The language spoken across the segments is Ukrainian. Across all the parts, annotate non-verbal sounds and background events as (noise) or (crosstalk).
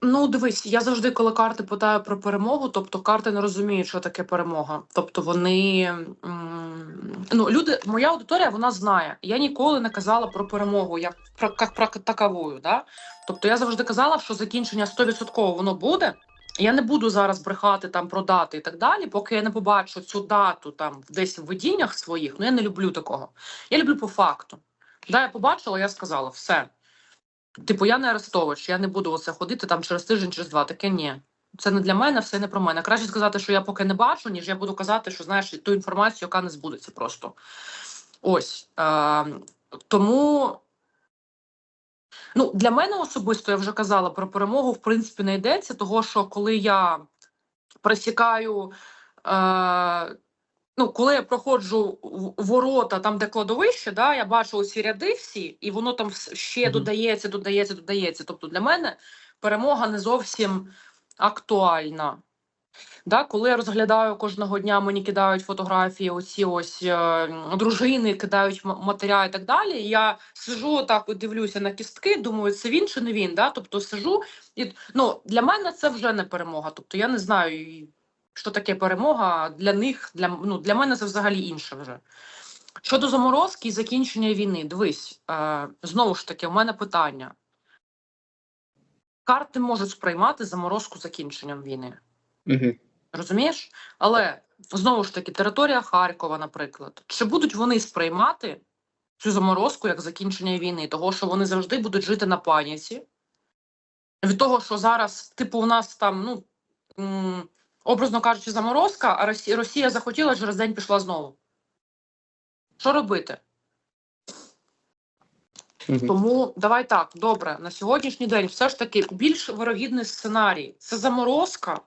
Ну, дивись, я завжди, коли карти питаю про перемогу, тобто карти не розуміють, що таке перемога. Тобто вони ну, люди, моя аудиторія вона знає. Я ніколи не казала про перемогу як про як про таковую. Да? Тобто я завжди казала, що закінчення 100% воно буде. Я не буду зараз брехати там про дати і так далі, поки я не побачу цю дату там десь в видіннях своїх. Ну я не люблю такого. Я люблю по факту. Да, я побачила, я сказала все. Типу, я не Арестович, я не буду оце ходити там через тиждень, через два. Таке ні. Це не для мене, все не про мене. Краще сказати, що я поки не бачу, ніж я буду казати, що знаєш ту інформацію, яка не збудеться просто. Ось. Е, тому. Ну, для мене особисто я вже казала про перемогу, в принципі, не йдеться, того що коли я присікаю. Е, Ну, коли я проходжу ворота, там де кладовище, да, я бачу ці ряди всі, і воно там ще Мгм. додається, додається, додається. Тобто для мене перемога не зовсім актуальна. Да, коли я розглядаю кожного дня, мені кидають фотографії, оці ось е, дружини, кидають матеря і так далі. Я сижу так, от дивлюся на кістки, думаю, це він чи не він. Да? Тобто сижу і ну для мене це вже не перемога. Тобто я не знаю, що таке перемога для них. Для ну для мене це взагалі інше вже. Щодо заморозки і закінчення війни, дивись, е, знову ж таки, у мене питання. Карти можуть сприймати заморозку закінченням війни. Угу. Розумієш? Але знову ж таки, територія Харкова, наприклад, чи будуть вони сприймати цю заморозку як закінчення війни, того що вони завжди будуть жити на паніці? Від того, що зараз, типу, у нас там, ну образно кажучи, заморозка, а Росія, Росія захотіла через день пішла знову. Що робити? Угу. Тому давай так, добре, на сьогоднішній день все ж таки більш вирогідний сценарій це заморозка.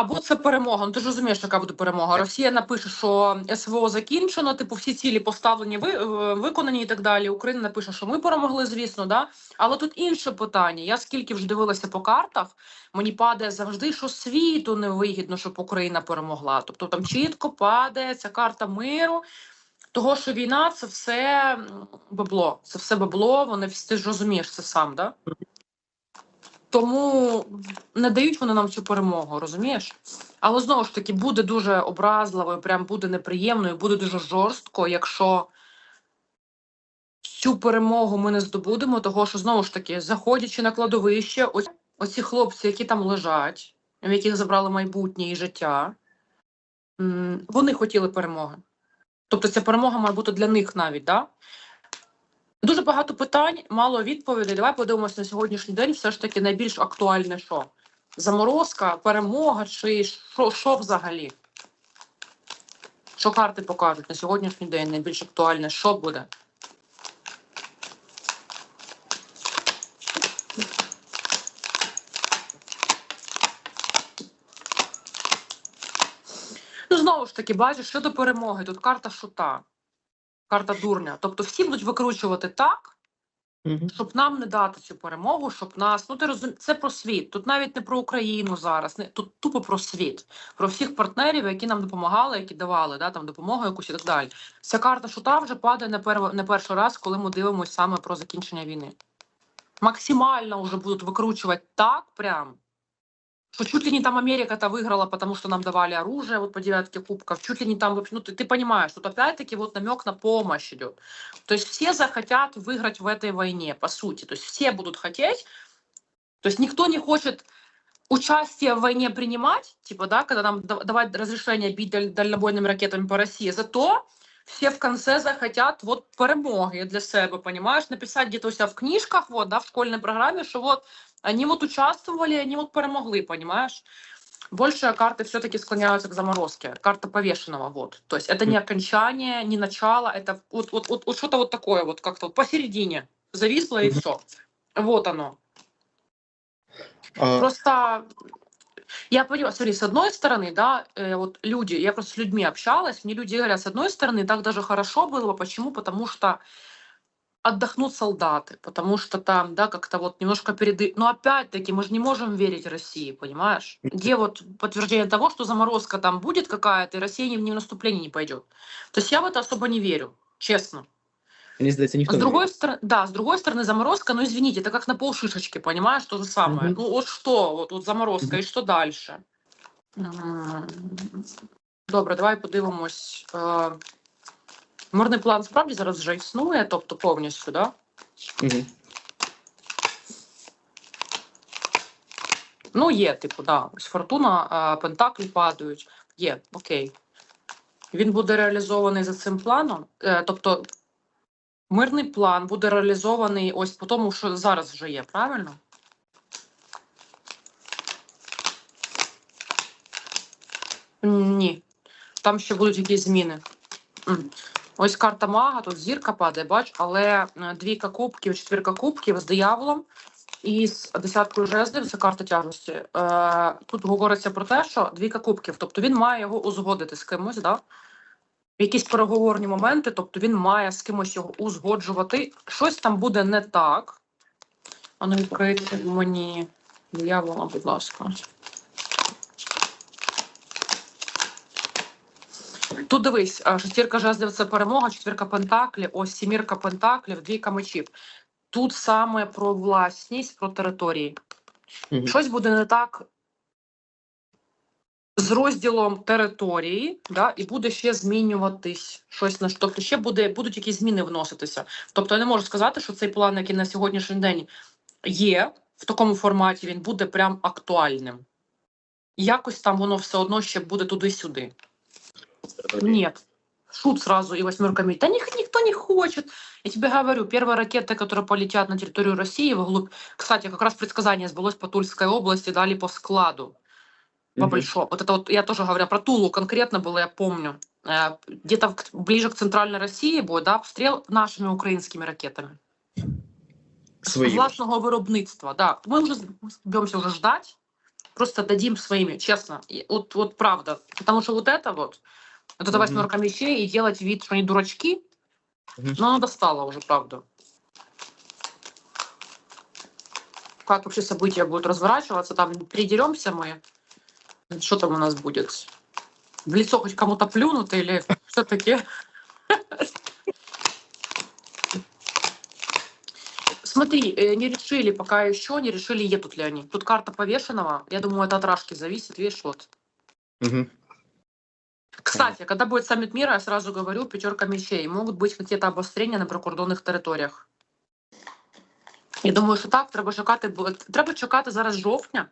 Або це перемога. Ну ти ж розумієш, яка буде перемога. Росія напише, що СВО закінчено, типу всі цілі поставлені, ви, е, виконані і так далі. Україна напише, що ми перемогли, звісно, да. Але тут інше питання. Я скільки вже дивилася по картах, мені падає завжди, що світу невигідно, щоб Україна перемогла. Тобто там чітко падає ця карта миру. Того, що війна це все бабло, це все бабло, вони всі ти ж розумієш це сам, да? Тому не дають вони нам цю перемогу, розумієш? Але знову ж таки буде дуже образливо, прям буде неприємно, і буде дуже жорстко, якщо цю перемогу ми не здобудемо, того що знову ж таки, заходячи на кладовище, ось оці хлопці, які там лежать, в яких забрали майбутнє і життя, вони хотіли перемоги. Тобто ця перемога має бути для них навіть, да? Дуже багато питань, мало відповідей. Давай подивимося на сьогоднішній день. Все ж таки найбільш актуальне що? Заморозка, перемога чи що, що взагалі? Що карти покажуть на сьогоднішній день найбільш актуальне? Що буде? Ну, знову ж таки, бачиш, щодо перемоги, тут карта шута, карта дурня. Тобто всі будуть викручувати так, Угу. щоб нам не дати цю перемогу, щоб нас. Ну ти розумієш, це про світ. Тут навіть не про Україну зараз, не тут тупо про світ, про всіх партнерів, які нам допомагали, які давали да, там допомогу якусь і так далі. Ця карта шута вже падає не, пер... не перший раз, коли ми дивимося саме про закінчення війни. Максимально вже будуть викручувати так, прям. Что чуть ли не там Америка-то выиграла, потому что нам давали оружие вот по девятке кубков, чуть ли не там, ну ты, ты понимаешь, тут опять-таки вот намек на помощь идет. То есть все захотят выиграть в этой войне, по сути. То есть все будут хотеть, то есть никто не хочет участие в войне принимать, типа, да, когда нам да- давать разрешение бить даль- дальнобойными ракетами по России. Зато все в конце захотят вот перемоги для себя, понимаешь, написать где-то у себя в книжках, вот, да, в школьной программе, что вот они вот участвовали, они вот перемогли, понимаешь? Больше карты все-таки склоняются к заморозке. Карта повешенного, вот. То есть это не окончание, не начало, это вот, вот, вот, вот что-то вот такое, вот как-то вот посередине. Зависло и Мгм. все. Вот оно. А, Просто я понимаю, смотри, с одной стороны, да, э, вот люди, я просто с людьми общалась, мне люди говорят, с одной стороны, так даже хорошо было, почему? Потому что отдохнут солдаты, потому что там, да, как-то вот немножко переды... Но опять-таки мы же не можем верить России, понимаешь? Где вот подтверждение того, что заморозка там будет какая-то, и Россия ни, ни в наступление не пойдет. То есть я в это особо не верю, честно. Мені здається, ніхто С не другой стороны, да, с другой стороны заморозка, ну извините, это как на пол шишечки, понимаешь, то же самое. Мгм. Ну вот что, вот, вот заморозка, Мгм. і що дальше? М, Добре, давай подивимось. Е, Мирний план справді зараз вже існує, тобто повністю, да? Мгм. Ну, є, типу, да. Ось фортуна, е, пентаклі падають. Є, окей. Він буде реалізований за цим планом. Е, тобто, мирний план буде реалізований ось по тому, що зараз вже є, правильно? Ні. Там ще будуть якісь зміни. Ось карта мага, тут зірка падає, бач, але е, двійка кубків, четвірка кубків з дияволом і з десяткою жезлів це карта тяжесті. Е, тут говориться про те, що двійка кубків, тобто він має його узгодити з кимось, да? Якісь переговорні моменти, тобто він має з кимось його узгоджувати. Щось там буде не так. А ну відкрийте мені диявола, будь ласка. Тут дивись, шестірка жезлів це перемога, четвірка пентаклів, ось сімірка пентаклів, двійка мечів. Тут саме про власність, про території. Мгм. Щось буде не так з розділом території, да, і буде ще змінюватись щось на що- тобто ще буде, будуть якісь зміни вноситися. Тобто я не можу сказати, що цей план, який на сьогоднішній день є в такому форматі, він буде прям актуальним. Якось там воно все одно ще буде туди-сюди. Нет. Шут сразу и восьмерка меч. Да них, никто не хочет. Я тебе говорю, первые ракеты, которые полетят на территорию России вглубь. Кстати, как раз предсказание сбылось по Тульской области, дали по складу. По Мгм. большому. Вот это вот, я тоже говорю про Тулу конкретно было, я помню. Э, Где-то в- ближе к центральной России будет, да, обстрел нашими украинскими ракетами. Свої. Власного виробництва, да. Мы уже беремся уже ждать, просто дадим своими, честно. И Вот, вот правда. Потому что вот это вот, вот это Мгм. восьмерка мечей, и делать вид, что они дурачки, Мгм. ну, оно достало уже, правда. Как вообще события будут разворачиваться, там передеремся мы. Что там у нас будет? В лицо хоть кому-то плюнут или все-таки... Смотри, э, не решили пока еще, не решили, едут ли они. Тут карта повешенного. Я думаю, это от Рашки зависит. Видишь, вот. Кстати, когда будет саммит мира, я сразу говорю, пятерка мечей. Могут быть какие-то обострения на прикордонних територіях. Я думаю, що так, треба чекати, бо- треба чекати зараз жовтня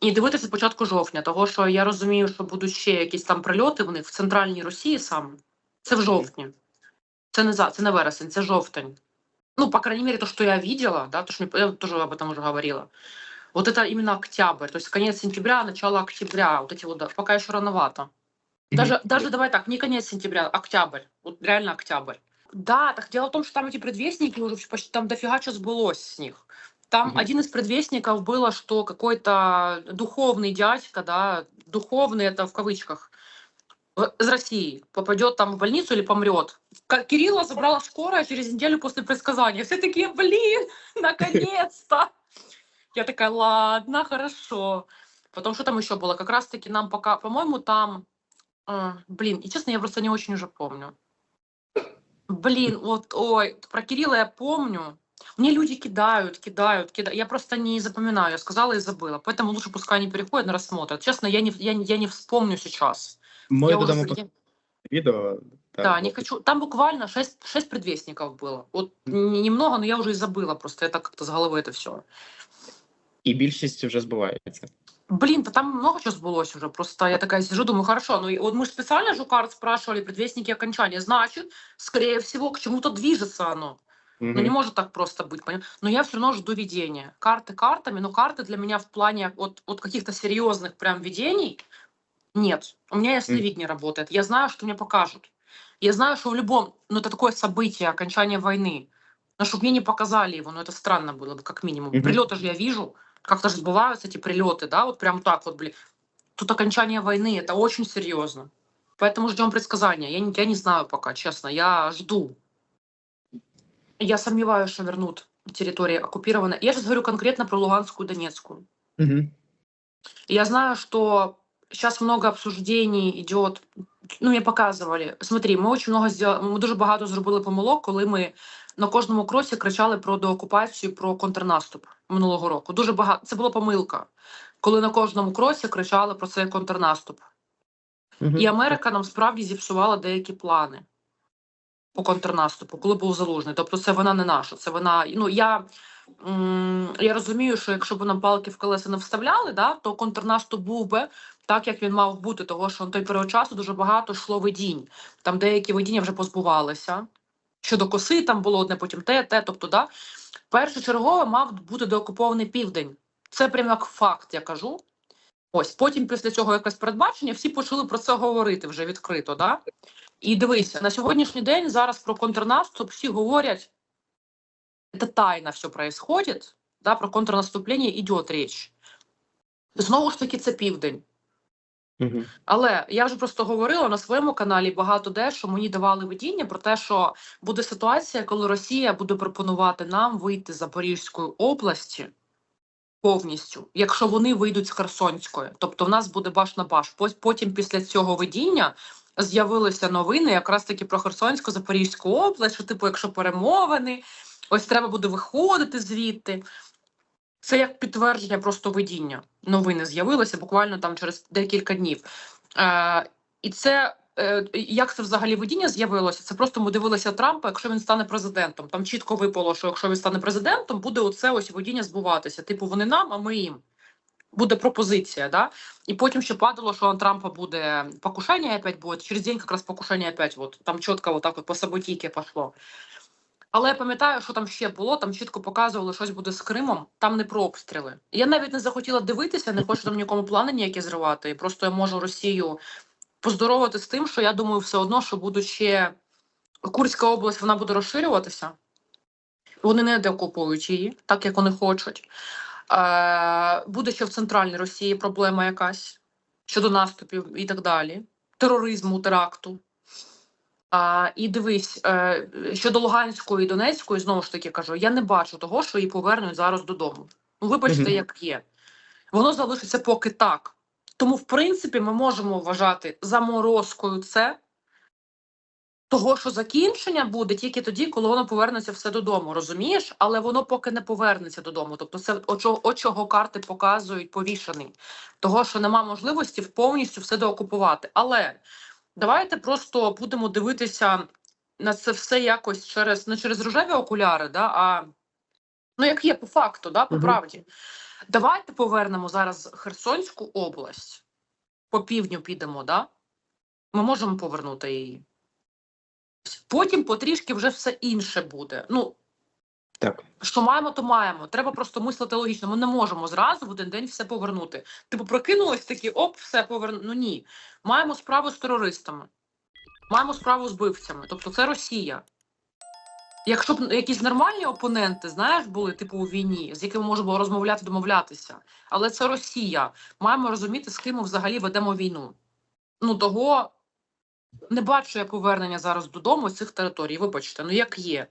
і дивитися спочатку жовтня, того що я розумію, що будуть ще якісь там прильоти в них в центральній Росії саме. Це в жовтні. Це не за це не вересень, це жовтень. Ну, по крайней мере, то, что я видела, да, то, что мне- я тоже об этом уже говорила. Вот это именно октябрь, то есть конец сентября, начало октября, вот эти вот, да, пока еще рановато. Даже, Мгм. даже давай так, не конец сентября, октябрь. Вот реально октябрь. Да, так дело в том, что там эти предвестники уже почти там дофига что сбылось с них. Там Мгм. один из предвестников было, что какой-то духовный дядька, да, духовный это в кавычках, из России попадет там в больницу или помрет. Ка- Кирилла забрала скорая через неделю после предсказания. Все такие, блин, (laughs) наконец-то. Я такая, ладно, хорошо. Потом что там еще было? Как раз-таки нам пока, по-моему, там, а, блин, и честно, я просто не очень уже помню. Блин, вот, ой, про Кирилла я помню. Мне люди кидают, кидают, кидают. Я просто не запоминаю. Я сказала и забыла. Поэтому лучше пускай они переходят, на рассмотрят. Честно, я не, я, не- я не вспомню сейчас. Ми я уже додамо за- по я- відео. так, да, не бо- хочу. Там буквально шесть, шесть предвестников было. Вот не- немного, но я уже и забыла. Просто это как-то с головы это все. І більшість вже збувається. Блин, да там много чего сбылось уже. Просто я такая сижу, думаю, хорошо. Ну и вот мы же специально же у карт спрашивали предвестники окончания. Значит, скорее всего, к чему-то движется оно. Ну, не может так просто быть. Но я все равно жду видения. Карты картами, но карты для меня в плане вот, вот каких-то серьезных прям видений нет. У меня ясновидение работает. Я знаю, что мне покажут. Я знаю, что в любом, ну это такое событие, окончание войны. Но чтобы мне не показали его, ну это странно было бы, как минимум. Мгм. Прилеты же я вижу, как-то же сбываются эти прилеты, да, вот прям так вот, блин. Тут окончание войны, это очень серьезно. Поэтому ждем предсказания. Я не, я не знаю пока, честно, я жду. Я сомневаюсь, что вернут территории оккупированные. Я сейчас говорю конкретно про Луганскую и Донецкую. Мгм. Я знаю, что сейчас много обсуждений идет. Ну, мне показували. Смотри, ми очень много сделали, ми дуже багато зробили помилок, коли ми на кожному кроці кричали про деокупацію, про контрнаступ минулого року. Дуже багато. Це була помилка, коли на кожному кроці кричали про цей контрнаступ. Мгм. І Америка нам справді зіпсувала деякі плани по контрнаступу, коли був залужний. Тобто, це вона не наша. Це вона. Ну я, я розумію, що якщо б нам палки в колеса не вставляли, да, то контрнаступ був би так, як він мав бути, того що на той період часу дуже багато йшло видінь. Там деякі видіння вже позбувалися. Щодо коси, там було одне, потім те, те. Тобто, да, першочергово мав бути деокупований південь. Це прям як факт, я кажу. Ось потім, після цього якесь передбачення, всі почали про це говорити вже відкрито. Да? І дивися, на сьогоднішній день зараз про контрнаступ всі говорять, це тайно все происходит, да, про контрнаступлення йде річ. Знову ж таки, це південь. Але я вже просто говорила на своєму каналі багато де, що мені давали видіння про те, що буде ситуація, коли Росія буде пропонувати нам вийти з Запорізької області повністю, якщо вони вийдуть з Херсонської. Тобто в нас буде баш на баш. Потім після цього видіння з'явилися новини якраз таки про Херсонську Запорізьку область, що типу, якщо перемовини, ось треба буде виходити звідти. Це як підтвердження просто видіння. Новини з'явилися буквально там через декілька днів. Е, і це е, як це взагалі видіння з'явилося? Це просто ми дивилися Трампа, якщо він стане президентом. Там чітко випало, що якщо він стане президентом, буде оце ось видіння збуватися. Типу, вони нам, а ми їм. Буде пропозиція, да? І потім ще падало, що у Трампа буде покушення опять буде. Через день якраз покушення опять. Вот. Там чітко вот так по саботійки пішло. Але я пам'ятаю, що там ще було, там чітко показували, щось буде з Кримом, там не про обстріли. Я навіть не захотіла дивитися, не хочу там нікому плани ніякі зривати. Просто я можу Росію поздоровити з тим, що я думаю, все одно, що будуть ще Курська область, вона буде розширюватися. Вони не деокупують її, так як вони хочуть. Е, буде ще в центральній Росії проблема якась щодо наступів і так далі, тероризму, теракту. А, і дивись, е, щодо Луганської і Донецької, знову ж таки кажу, я не бачу того, що її повернуть зараз додому. Ну, вибачте, Мгм. як є. Воно залишиться поки так. Тому, в принципі, ми можемо вважати заморозкою це, того, що закінчення буде тільки тоді, коли воно повернеться все додому, розумієш? Але воно поки не повернеться додому. Тобто, це от чого, карти показують повішаний. Того, що нема можливості повністю все доокупувати. Але давайте просто будемо дивитися на це все якось через не через рожеві окуляри, да, а ну як є по факту, да, по правді. Давайте повернемо зараз Херсонську область. По півдню підемо, да? Ми можемо повернути її. Потім потрішки вже все інше буде. Ну, Так. що маємо, то маємо. Треба просто мислити логічно. Ми не можемо зразу в один день все повернути. Типу, прокинулось такі, оп, все поверну. Ну ні. Маємо справу з терористами, маємо справу з бивцями. Тобто це Росія. Якщо б якісь нормальні опоненти, знаєш, були типу у війні, з якими можна було розмовляти, домовлятися. Але це Росія. Маємо розуміти, з ким ми взагалі ведемо війну. Ну того не бачу я повернення зараз додому з цих територій. Вибачте, ну як є.